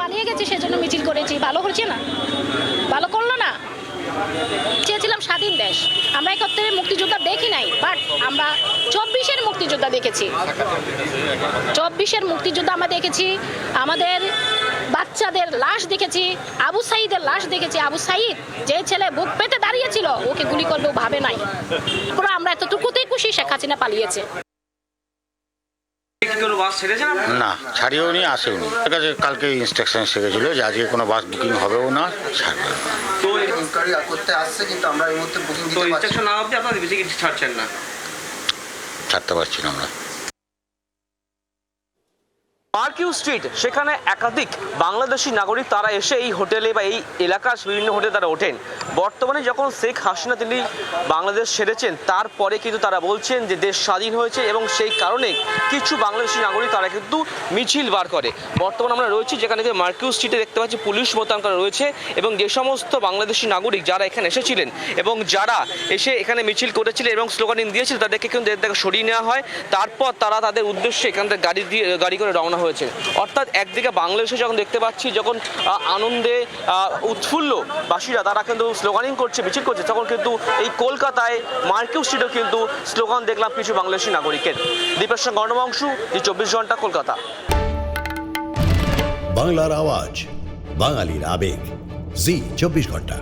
পালিয়ে গেছে, সেজন্য মিছিল করেছি। ভালো হচ্ছে না? ভালো করল না? চেয়েছিলাম স্বাধীন দেশ। আমরা একাত্তরের মুক্তিযোদ্ধা দেখি নাই বাট আমরা চব্বিশের মুক্তিযোদ্ধা দেখেছি। চব্বিশের মুক্তিযোদ্ধা আমরা দেখেছি, আমাদের বাচ্চাদের লাশ দেখেছি, আবু সাইদের লাশ দেখেছি। আবু সাইদ যে ছেলে বুক পেতে দাঁড়িয়েছিল, ওকে গুলি করবে ভাবে নাই। আমরা এতটুকুতেই খুশি, শেখ হাসিনা পালিয়েছে কি কোনো বাস ছেড়েছেন আপনি? না ছাড়িয়েও নি আসেও নি ঠিক আছে কালকে ইনস্ট্রাকশন এসেছিল যে আজকে কোনো বাস বুকিং হবেও না ছাড়বে না। তো ইনকোয়ারি করতে আসছে কিন্তু আমরা এই মুহূর্তে বুকিং দিতে পারছি ইনস্ট্রাকশন না। না অবধি আপনারা বেশি কিছু ছাড়ছেন না ছাড়তে পারছি না আমরা মার্কিউ স্ট্রিট, সেখানে একাধিক বাংলাদেশি নাগরিক তারা এসে এই হোটেলে বা এই এলাকার বিভিন্ন হোটেলে তারা ওঠেন। বর্তমানে যখন শেখ হাসিনা তিনি বাংলাদেশ ছেড়েছেন, তারপরে কিন্তু তারা বলছেন যে দেশ স্বাধীন হয়েছে এবং সেই কারণে কিছু বাংলাদেশি নাগরিক তারা কিন্তু মিছিল বার করে। বর্তমানে আমরা রয়েছি যেখানে যে মার্কিউ স্ট্রিটে দেখতে পাচ্ছি পুলিশ মোতায়েন করা রয়েছে এবং যে সমস্ত বাংলাদেশি নাগরিক যারা এখানে এসেছিলেন এবং যারা এসে এখানে মিছিল করেছিলেন এবং স্লোগানিং দিয়েছিল, তাদেরকে কিন্তু থেকে সরিয়ে নেওয়া হয়। তারপর তারা তাদের উদ্দেশ্যে এখান থেকে গাড়ি দিয়ে, গাড়ি করে রওনা হয়েছে। অর্থাৎ একদিকে বাংলাদেশে যখন দেখতে পাচ্ছি, যখন আনন্দে উৎফুল্ল বাসীরা, তারা কিন্তু স্লোগানিং করছে, মিছিল করছে, তখন কিন্তু এই কলকাতায় মার্কিউ স্ট্রিটেও কিন্তু স্লোগান দেখলাম কিছু বাংলাদেশি নাগরিকের। দীপের সঙ্গে গণমাংশু জি চব্বিশ ঘণ্টা কলকাতা। বাংলার আওয়াজ, বাঙালির আবেগ, জি, চব্বিশ ঘণ্টা।